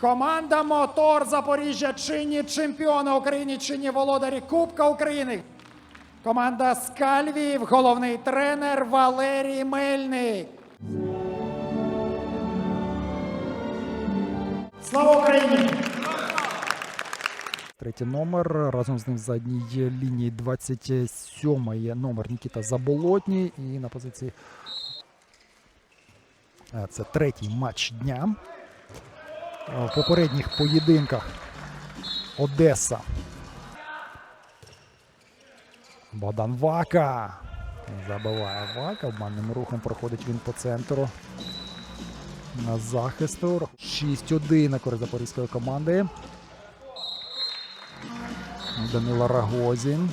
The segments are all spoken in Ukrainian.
Команда Мотор Запоріжжя чинні чемпіони України, чинні володарі Кубка України. Команда Скальвів, головний тренер Валерій Мельник. Слава Україні! Третій номер. Разом з ним в задній лінії 27 є номер Нікіта Заболотній. І на позиції е, це третій матч дня. Е, В попередніх поєдинках Одеса. Богдан Вака. Забиває Вака. Обманним рухом проходить він по центру. На захисту. 6-1 на користь запорізької команди. Данила Рагозін.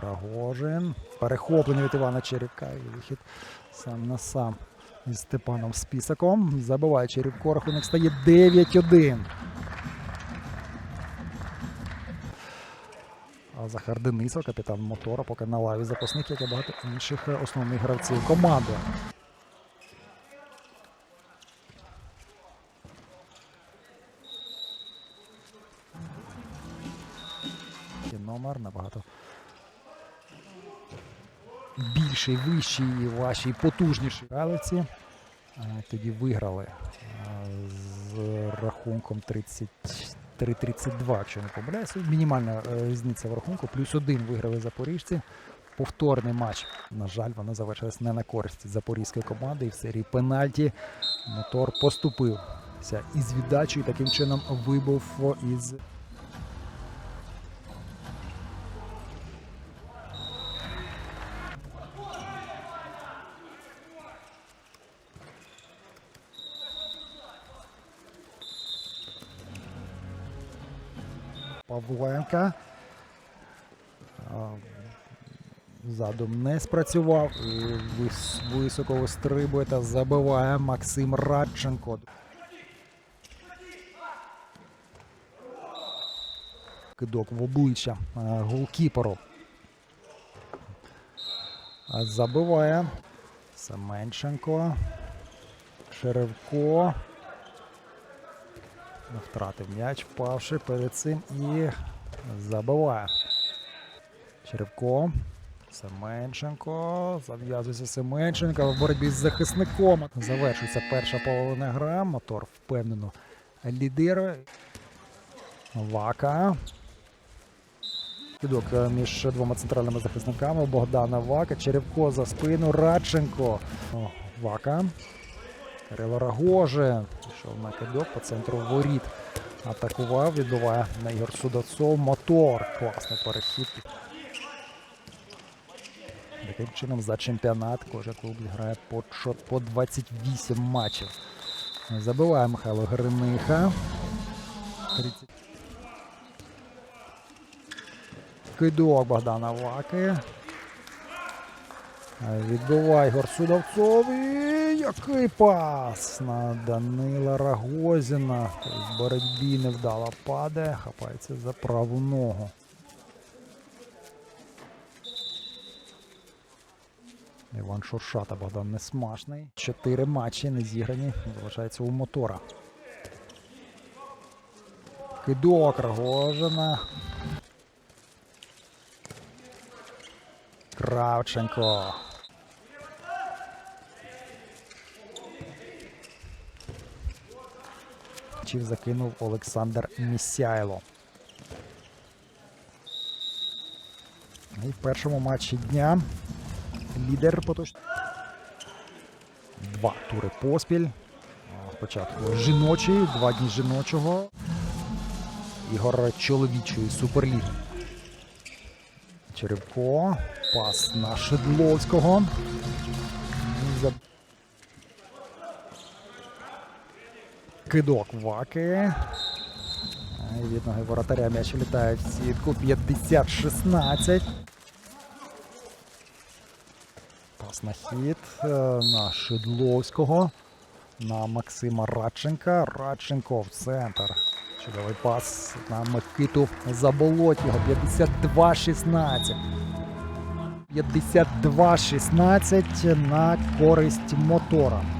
Рагожин. Перехоплення від Івана Черівка. І вихід сам на сам із Степаном Спісаком. Забиває Черівко. Рахунок стає 9-1. А Захар Денисов, капітан мотора, поки на лаві запасних, як і багато інших основних гравців команди. Номер набагато більший, вищий, важчий, потужніший. Галиці тоді виграли з рахунком 33-32, якщо не помиляюся. Мінімальна е, різниця в рахунку. Плюс один виграли запоріжці. Повторний матч. На жаль, вона завершилась не на користь запорізької команди. І в серії пенальті мотор поступився із віддачею. Таким чином вибув із Павленка. Задум не спрацював. Високо вистрибує та забиває Максим Радченко. Кидок в обличчя а, голкіперу. Забиває Семенченко. Шеревко. Втратив м'яч, впавши перед цим і забиває. Черевко. Семенченко. Зав'язується Семенченко в боротьбі з захисником. Завершується перша половина гра. Мотор впевнено лідирує. Вака. Кидок е, між двома центральними захисниками. Богдана Вака. Черевко за спину. Радченко. Вака. Кирило Рагоже пішов на кидок по центру воріт. Атакував, відбиває на Ігор Судацов. Мотор. Класний перехід. Таким чином за чемпіонат кожен клуб грає по, по 28 матчів. Забиває Михайло Гриниха. 30. Кидок Богдана Ваки. Відбиває Ігор Судовцов. І який пас на Данила Рагозіна. В боротьбі невдало падає, хапається за праву ногу. Іван Шуршата, Богдан Несмашний. Чотири матчі не зіграні. Залишається у мотора. Кидок Рагожина. Кравченко. Чів закинув Олександр Місяйло. І в першому матчі дня лідер поточно. Два тури поспіль. Спочатку жіночий, два дні жіночого. Ігор чоловічої суперліги. Черевко. Пас на Шедловського. Кидок Ваки. Від ноги воротаря м'яч літає в сітку. 50-16. Пас на хід е, на Шедловського. На Максима Радченка. Радченко в центр. Чудовий пас на Микиту Заболотнього. 52-16. 52-16 на користь мотора.